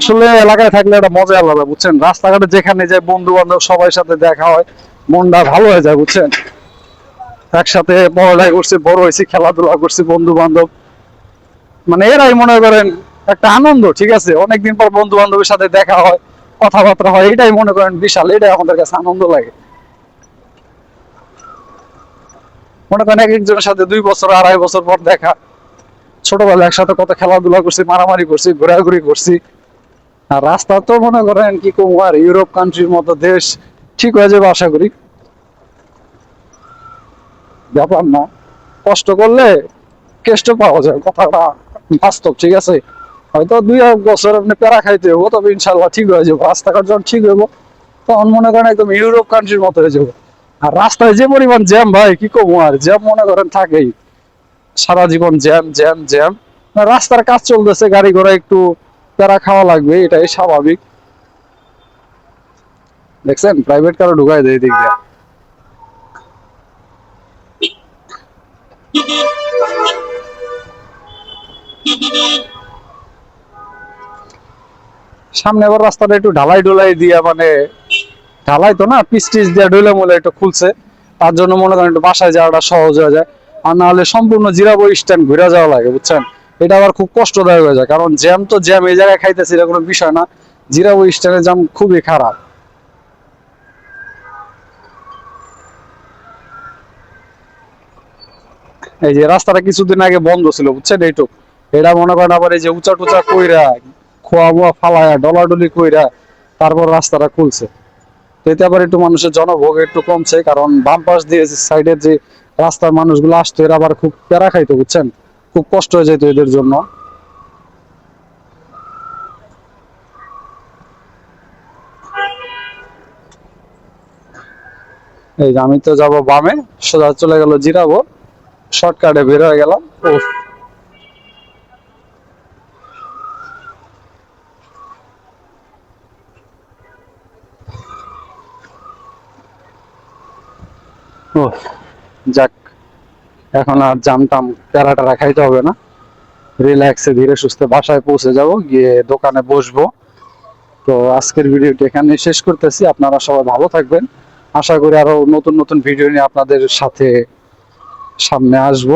আসলে এলাকায় থাকলে একটা মজা আলাদা, বুঝছেন? রাস্তাঘাটে যেখানে যায় বন্ধু বান্ধব সবার সাথে দেখা হয়, মনটা ভালো হয়ে যায়, বুঝছেন? একসাথে পড়ালেখা করছি, বড় হয়েছি, খেলাধুলা করছি বন্ধু বান্ধব মানে এরাই মনে করেন একটা আনন্দ, ঠিক আছে? অনেকদিন পর বন্ধু বান্ধবের সাথে দেখা হয়, কথাবার্তা হয়, এটাই মনে করেন বিশাল, এটাই আমাদের কাছে আনন্দ লাগে। মনে করেন এক একজনের সাথে দুই বছর, আড়াই বছর পর দেখা। ছোটবেলায় একসাথে কত খেলাধুলা করছি, মারামারি করছি, ঘোরাঘুরি করছি। আর রাস্তা তো মনে করেন কি কম আর ইউরোপ কান্ট্রির মতো দেশ ঠিক হয়ে যাবে আশা করি। ব্যাপার না, কষ্ট করলে কেষ্ট পাওয়া যায়, কথাটা বাস্তব, ঠিক আছে? হয়তো দুই এক বছর আপনি প্যারা খাইতে হব তবে ইনশাল্লাহ ঠিক হয়ে যাব রাস্তাঘাট যখন ঠিক হইব, তখন মনে করেন একদম ইউরোপ কান্ট্রির মতো হয়ে যাব। আর রাস্তায় যে পরিমাণ জ্যাম ভাই, কি কমো আর জ্যাম মনে করেন থাকেই। সারা জীবন জ্যাম জ্যাম জ্যাম। রাস্তার কাজ চলতেছে, গাড়ি ঘোড়া একটু প্যারা খাওয়া লাগবে, এটাই স্বাভাবিক। দেখছেন? প্রাইভেট কারও ঢুকাই দেয় দিক দিয়ে। সামনে আবার রাস্তাটা একটু ঢালাই ঢুলাই দিয়া মানে ঢালাই তো না পিস টিস দিয়া ঢুলে মলে একটু খুলছে। তার জন্য মনে করেন একটু বাসায় যাওয়াটা সহজ হয়ে যায়। আর না হলে সম্পূর্ণ জিরাবো স্ট্যান্ড ঘুরে যাওয়া লাগে, বুঝছেন? এটা আবার খুব কষ্টদায়ক হয়ে যায়, কারণ জ্যাম তো জ্যাম, এই জায়গায় খাইতেছি এটা কোনো বিষয় না। জিরাবো স্ট্যান্ডের জ্যাম খুবই খারাপ। এই যে রাস্তাটা কিছুদিন আগে বন্ধ ছিল, বুঝছেন এইটুক। এটা মনে করেন আবার এই যে উঁচা টুচা কইরা, খোয়া বোয়া ফালায়া, ডলাডলি কইরা তারপর রাস্তাটা খুলছে। এতে আবার একটু মানুষের জনভোগ একটু কমছে, কারণ বাম পাশ দিয়ে সাইডের যে রাস্তার মানুষগুলো আসতো, এরা আবার খুব প্যারা খাইতো, বুঝছেন? খুব কষ্ট হয়ে যেত এদের জন্য। এই যে আমি তো যাব বামে সোজা চলে গেল জিরাবো। শর্টকাটে বের হয়ে গেলাম। উফ, যাক। এখন আর জাম টাম প্যারা ট্যারা খাইতে হবে না। রিল্যাক্সে ধীরে সুস্থে বাসায় পৌঁছে যাব, গিয়ে দোকানে বসবো। তো আজকের ভিডিওটি এখানে শেষ করতেছি। আপনারা সবাই ভালো থাকবেন। আশা করি আরও নতুন নতুন ভিডিও নিয়ে আপনাদের সাথে সামনে আসব।